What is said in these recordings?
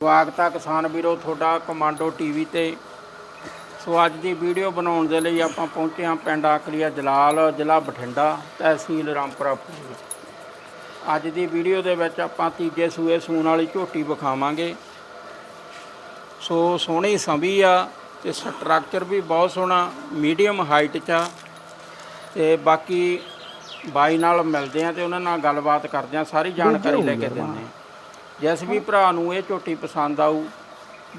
ਸਵਾਗਤ ਹੈ ਕਿਸਾਨ ਵੀਰੋ ਤੁਹਾਡਾ ਕਮਾਂਡੋ ਟੀਵੀ ਤੇ। ਸੋ ਅੱਜ ਦੀ ਵੀਡੀਓ ਬਣਾਉਣ ਦੇ ਲਈ ਆਪਾਂ ਪਹੁੰਚੇ ਹਾਂ ਪਿੰਡ ਆਕਲੀਆ ਜਲਾਲ ਜ਼ਿਲ੍ਹਾ ਬਠਿੰਡਾ ਤਹਿਸੀਲ ਰਾਮਪੁਰਾ ਫੂਲ। ਅੱਜ ਦੀ ਵੀਡੀਓ ਦੇ ਵਿੱਚ ਆਪਾਂ ਤੀਜੇ ਸੂਏ ਸੂਣ ਵਾਲੀ ਝੋਟੀ ਵਿਖਾਵਾਂਗੇ। ਸੋ ਸੋਹਣੀ ਸੰਭੀ ਆ ਤੇ ਸਟਰਕਚਰ ਵੀ ਬਹੁਤ ਸੋਹਣਾ ਮੀਡੀਅਮ ਹਾਈਟ 'ਚ ਆ। ਤੇ ਬਾਕੀ ਬਾਈ ਨਾਲ ਮਿਲਦੇ ਆ ਤੇ ਉਹਨਾਂ ਨਾਲ ਗੱਲਬਾਤ ਕਰਦੇ ਆ ਸਾਰੀ ਜਾਣਕਾਰੀ ਲੈ ਕੇ ਦਿੰਦੇ ਆ। ਜਿਸ ਵੀ ਭਰਾ ਨੂੰ ਇਹ ਝੋਟੀ ਪਸੰਦ ਆਊ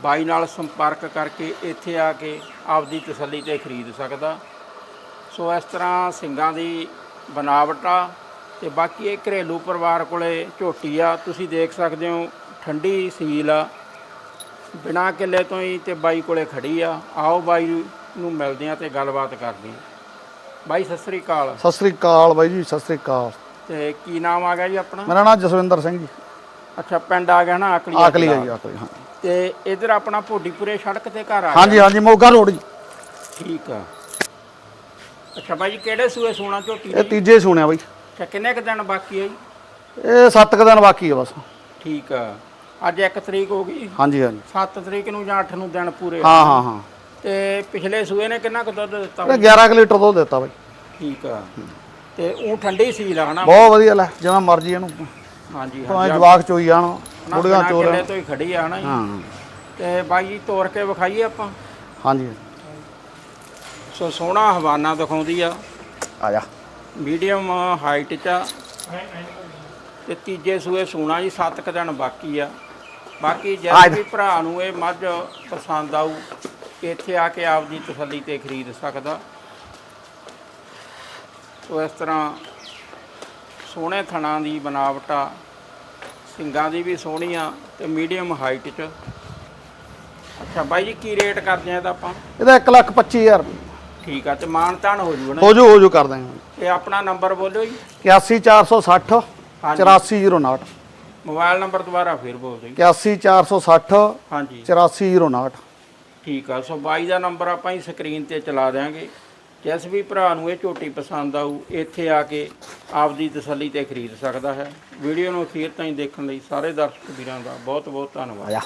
ਬਾਈ ਨਾਲ ਸੰਪਰਕ ਕਰਕੇ ਇੱਥੇ ਆ ਕੇ ਆਪਦੀ ਤਸੱਲੀ ਤੇ ਖਰੀਦ ਸਕਦਾ। ਸੋ ਇਸ ਤਰ੍ਹਾਂ ਸਿੰਘਾਂ ਦੀ ਬਨਾਵਟ ਆ ਤੇ ਬਾਕੀ ਇਹ ਘਰੇਲੂ ਪਰਿਵਾਰ ਕੋਲੇ ਝੋਟੀ ਆ। ਤੁਸੀਂ ਦੇਖ ਸਕਦੇ ਹੋ ਠੰਡੀ ਸੀਲ ਆ। ਬਿਨਾਂ ਕਿੱਲੇ ਤੋਂ ਹੀ ਤੇ ਬਾਈ ਕੋਲੇ ਖੜੀ ਆ। ਆਓ ਬਾਈ ਨੂੰ ਮਿਲਦੇ ਆ ਤੇ ਗੱਲਬਾਤ ਕਰਦੇ ਆ। ਬਾਈ ਸਤਿ ਸ੍ਰੀ ਅਕਾਲ। ਸਤਿ ਸ੍ਰੀ ਅਕਾਲ ਬਾਈ ਜੀ ਸਤਿ ਸ੍ਰੀ ਅਕਾਲ। ਤੇ ਕੀ ਨਾਮ ਆ ਗਿਆ ਜੀ ਆਪਣਾ? ਮੇਰਾ ਨਾਮ ਜਸਵਿੰਦਰ ਸਿੰਘ ਜੀ। ਅੱਛਾ ਪਿੰਡ ਆ ਗਿਆ ਨਾ ਆਕਲੀ ਆਕਲੀ ਆ ਜੀ ਆਕਲੀ ਹਾਂ। ਤੇ ਇਧਰ ਆਪਣਾ ਭੋਡੀਪੁਰੇ ਸੜਕ ਤੇ ਘਰ ਆ ਹਾਂਜੀ ਹਾਂਜੀ ਮੋਗਾ ਰੋਡ ਜੀ। ਠੀਕ ਆ। ਅੱਛਾ ਬਾਈ ਜੀ ਕਿਹੜੇ ਸੂਏ ਸੋਨਾ ਝੋਟੀ ਇਹ ਦੀ ਤੀਜੇ ਸੁਣਿਆ ਬਾਈ। ਅੱਛਾ ਕਿੰਨੇ ਕੁ ਦਿਨ ਬਾਕੀ ਹੈ ਜੀ? ਇਹ 7 ਕੁ ਦਿਨ ਬਾਕੀ ਆ ਬਸ। ਠੀਕ ਆ। ਅੱਜ 1 ਤਰੀਕ ਹੋ ਗਈ? ਹਾਂਜੀ ਹਾਂਜੀ। 7 ਤਰੀਕ ਨੂੰ ਜਾਂ 8 ਨੂੰ ਦਿਨ ਪੂਰੇ ਹਾਂ ਹਾਂ ਹਾਂ। ਤੇ ਪਿਛਲੇ ਸੂਏ ਨੇ ਕਿੰਨਾ ਕੁ ਦੁੱਧ ਦਿੱਤਾ ਇਹ 11 ਕੁ ਲੀਟਰ ਦੁੱਧ ਦਿੱਤਾ ਬਾਈ। ਠੀਕ ਆ। ਤੇ ਉਹ ਠੰਡੀ ਸੀ ਹਨਾ? ਬਹੁਤ ਵਧੀਆ ਲੈ ਜਿਵੇਂ ਮਰਜ਼ੀ ਇਹਨੂੰ। ਹਾਂਜੀ ਭਾਵੇਂ ਹਾਂਜੀ ਜਵਾਕ ਚੋਈ ਜਾਣ ਬੁੜੀਆਂ ਚੋਰ। ਕਿੱਲੇ ਤੋਂ ਹੀ ਖੜੀ ਆ ਜੀ। ਹਾਂ। ਤੇ ਬਾਈ ਜੀ ਤੋਰ ਕੇ ਵਿਖਾਈਏ ਆਪਾਂ। ਹਾਂਜੀ। ਸੋ ਸੋਹਣਾ ਹਵਾਨਾ ਦਿਖਾਉਂਦੀ ਆ। ਆ ਜਾ। ਮੀਡੀਅਮ ਹਾਈਟ ਚ ਆ। ਤੇ ਤੀਜੇ ਸੂਏ ਸੂਣਾ ਜੀ 7 ਕੁ ਦਿਨ ਬਾਕੀ ਆ। ਬਾਕੀ ਜੇ। ਵੀ ਭਰਾ ਨੂੰ ਇਹ ਮੱਝ ਪਸੰਦ ਆਊ ਇੱਥੇ ਆ ਕੇ ਆਪਦੀ ਤਸੱਲੀ ਤੇ ਖਰੀਦ ਸਕਦਾ। ਸੋ ਇਸ ਤਰ੍ਹਾਂ ਸੋਹਣੇ ਥਣਾ ਦੀ ਬਨਾਵਟ ਆ ਸਿੰਗਾਂ ਦੀ ਵੀ ਸੋਹਣੀ ਆ ਤੇ ਮੀਡੀਅਮ ਹਾਈਟ ਚ। ਅੱਛਾ ਬਾਈ ਜੀ ਕੀ ਰੇਟ ਕਰਦੇ ਆ ਇਹਦਾ ਆਪਾਂ? ਇਹਦਾ 1 ਲੱਖ 25000 ਠੀਕ ਆ ਤੇ ਮਾਨ ਤਾਨ ਹੋ ਜੂ ਨਾ? ਹੋ ਜੂ ਹੋ ਜੂ ਕਰ ਦਾਂਗੇ ਇਹ ਆਪਣਾ ਨੰਬਰ ਬੋਲਿਓ ਜੀ। 81460 ਹਾਂਜੀ। 8409 ਮੋਬਾਈਲ ਨੰਬਰ ਦੁਬਾਰਾ ਫੇਰ ਬੋਲ ਦਿਓ ਜੀ। 81460 ਹਾਂਜੀ। 8409 ਠੀਕ ਆ ਸੋ ਬਾਈ ਦਾ ਨੰਬਰ ਆਪਾਂ ਹੀ ਸਕਰੀਨ ਤੇ ਚਲਾ ਦਿਆਂਗੇ। ਜਿਸ ਵੀ ਭਰਾ ਨੂੰ ਇਹ ਝੋਟੀ ਪਸੰਦ ਆਊ, ਇੱਥੇ ਆ ਕੇ ਆਪਦੀ ਤਸੱਲੀ ਤੇ ਖਰੀਦ ਸਕਦਾ ਹੈ। ਵੀਡੀਓ ਨੂੰ ਅਖੀਰ ਤਾਈਂ ਦੇਖਣ ਲਈ ਸਾਰੇ ਦਰਸ਼ਕ ਵੀਰਾਂ ਦਾ ਬਹੁਤ ਬਹੁਤ ਧੰਨਵਾਦ। ਆ